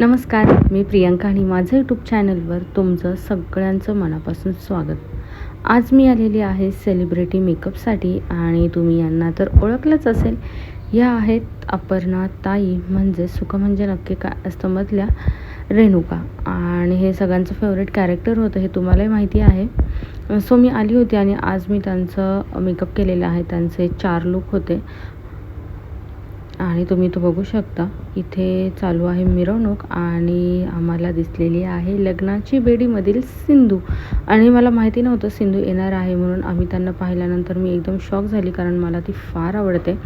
नमस्कार मी प्रियंका आणि माझं यूट्यूब चॅनलवर तुमचं सगळ्यांचं मनापासून स्वागत. आज मी आलेली आहे सेलिब्रिटी मेकअपसाठी आणि तुम्ही यांना तर ओळखलंच असेल. या आहेत अपर्णा ताई म्हणजे सुख म्हणजे नक्की काय असतं मधल्या रेणुका. आणि हे सगळ्यांचं फेवरेट कॅरेक्टर होतं हे तुम्हालाही माहिती आहे. सो मी आली होती आणि आज मी त्यांचं मेकअप केलेलं आहे त्यांचे चार लुक होते. आणि तुम्ही तो बघू शकता इथे चालू आहे मिरवणूक आणि आम्हाला दिसलेली आहे लग्नाची बेडीमधील सिंधू. आणि मला माहिती नव्हतं सिंधू येणार आहे म्हणून आम्ही त्यांना पाहिल्यानंतर मी एकदम शॉक झाली कारण मला ती फार आवडते.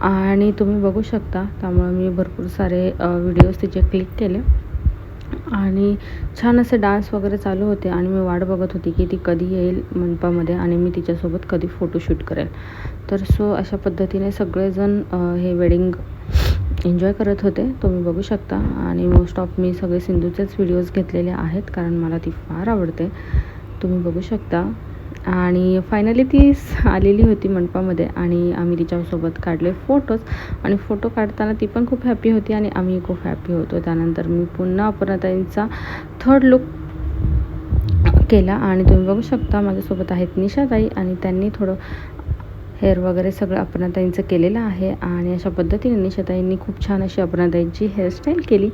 आणि तुम्ही बघू शकता त्यामुळे मी भरपूर सारे व्हिडिओज तिचे क्लिक केले. आणि छान असे डान्स वगैरे चालू होते आणि मी वाट बघत होती की ती कधी येईल मंडपामध्ये आणि मी तिच्यासोबत कधी फोटोशूट करेल. तर सो अशा पद्धतीने सगळेजण हे वेडिंग एन्जॉय करत होते. तुम्ही बघू शकता. आणि मोस्ट ऑफ मी सगळे सिंधूचेच व्हिडिओज घेतलेले आहेत कारण मला ती फार आवडते. तुम्ही बघू शकता. आणि फायनली ती आलेली होती मंडपामध्ये आणि आम्ही तिच्यासोबत काढले फोटोज आणि फोटो काढताना ती पण खूप हॅपी होती आणि आम्ही खूप हॅपी होतो. त्यानंतर मी पुन्हा अपर्णाताईंचा थर्ड लुक केला. आणि तुम्ही बघू शकता माझ्यासोबत आहेत निशाताई आणि त्यांनी थोडं हेअर वगैरे सगळं अपर्णाताईंचं केलेलं आहे आणि अशा पद्धतीने निशाताईंनी खूप छान अशी अपर्णाताईंची हेअरस्टाईल केली.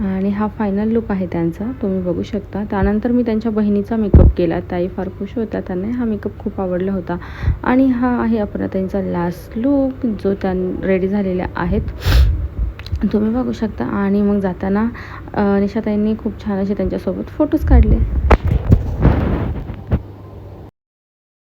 आणि हा फायनल लुक आहे त्यांचा. तुम्ही बघू शकता. त्यानंतर मी त्यांच्या बहिणीचा मेकअप केला. ताई फार खुश होत्या. त्यांना हा मेकअप खूप आवडला होता. आणि हा आहे अपर्णाताईंचा लास्ट लुक जो त्या रेडी झालेल्या आहेत. तुम्ही बघू शकता. आणि मग जाताना निशाताईंनी खूप छान असे त्यांच्यासोबत फोटोज काढले.